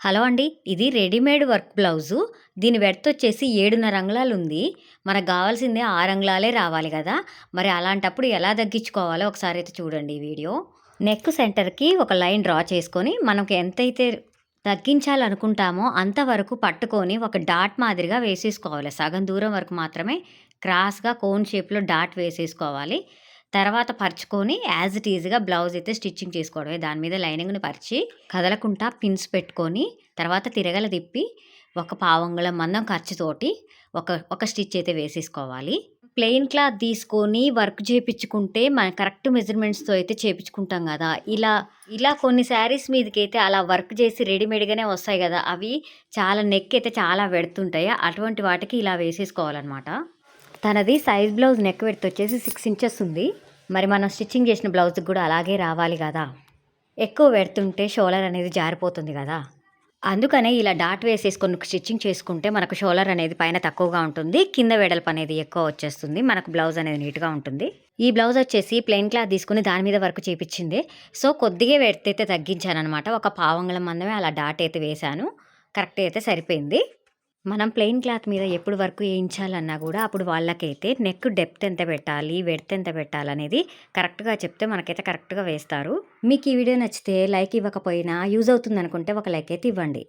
Hello అండి ఇది readymade work blouse. దీని వెడత్ వచ్చేసి ఏడున్నర అంగుళాలు ఉంది మనకు కావాల్సిందే ఆరు అంగుళాలే రావాలి కదా. మరి అలాంటప్పుడు ఎలా తగ్గించుకోవాలో ఒకసారి అయితే చూడండి ఈ వీడియో. నెక్ సెంటర్కి ఒక లైన్ డ్రా చేసుకొని మనకు ఎంతైతే తగ్గించాలనుకుంటామో అంతవరకు పట్టుకొని ఒక డాట్ మాదిరిగా వేసేసుకోవాలి. సగం దూరం వరకు మాత్రమే క్రాస్గా కోన్ షేప్లో డాట్ వేసేసుకోవాలి. తర్వాత పరుచుకొని యాజ్ ఇట్ ఈజ్గా బ్లౌజ్ అయితే స్టిచ్చింగ్ చేసుకోవడమే. దాని మీద లైనింగ్ని పరిచి కదలకుండా పిన్స్ పెట్టుకొని తర్వాత తిరగల తిప్పి ఒక పావంగుళం మందం ఖర్చుతోటి ఒక ఒక స్టిచ్ అయితే వేసేసుకోవాలి. ప్లెయిన్ క్లాత్ తీసుకొని వర్క్ చేయించుకుంటే మన కరెక్ట్ మెజర్మెంట్స్తో అయితే చేయించుకుంటాం కదా. ఇలా ఇలా కొన్ని శారీస్ మీదకి అయితే అలా వర్క్ చేసి రెడీమేడ్గానే వస్తాయి కదా. అవి చాలా నెక్ అయితే చాలా పెడుతుంటాయి అటువంటి వాటికి ఇలా వేసేసుకోవాలన్నమాట. తనది సైజ్ బ్లౌజ్ నెక్ పెడితే వచ్చేసి సిక్స్ ఇంచెస్ ఉంది. మరి మనం స్టిచ్చింగ్ చేసిన బ్లౌజ్కి కూడా అలాగే రావాలి కదా. ఎక్కువ పెడుతుంటే షోలర్ అనేది జారిపోతుంది కదా. అందుకనే ఇలా డాట్ వేసేసుకొని స్టిచ్చింగ్ చేసుకుంటే మనకు షోలర్ అనేది పైన తక్కువగా ఉంటుంది. కింద వెడల్పు అనేది ఎక్కువ వచ్చేస్తుంది. మనకు బ్లౌజ్ అనేది నీట్గా ఉంటుంది. ఈ బ్లౌజ్ వచ్చేసి ప్లెయిన్ క్లాత్ తీసుకుని దాని మీద వరకు చేపించింది. సో కొద్దిగా వెడితే తగ్గించాను అనమాట ఒక పావంగళం మందమే అలా డాట్ అయితే వేశాను. కరెక్ట్ అయితే సరిపోయింది. మనం ప్లెయిన్ క్లాత్ మీద ఎప్పుడు వరకు వేయించాలన్నా కూడా అప్పుడు వాళ్ళకైతే నెక్ డెప్త్ ఎంత పెట్టాలి వెడ్త్ ఎంత పెట్టాలి అనేది కరెక్ట్గా చెప్తే మనకైతే కరెక్ట్గా వేస్తారు. మీకు ఈ వీడియో నచ్చితే లైక్ ఇవ్వకపోయినా యూజ్ అవుతుంది అనుకుంటే ఒక లైక్ అయితే ఇవ్వండి.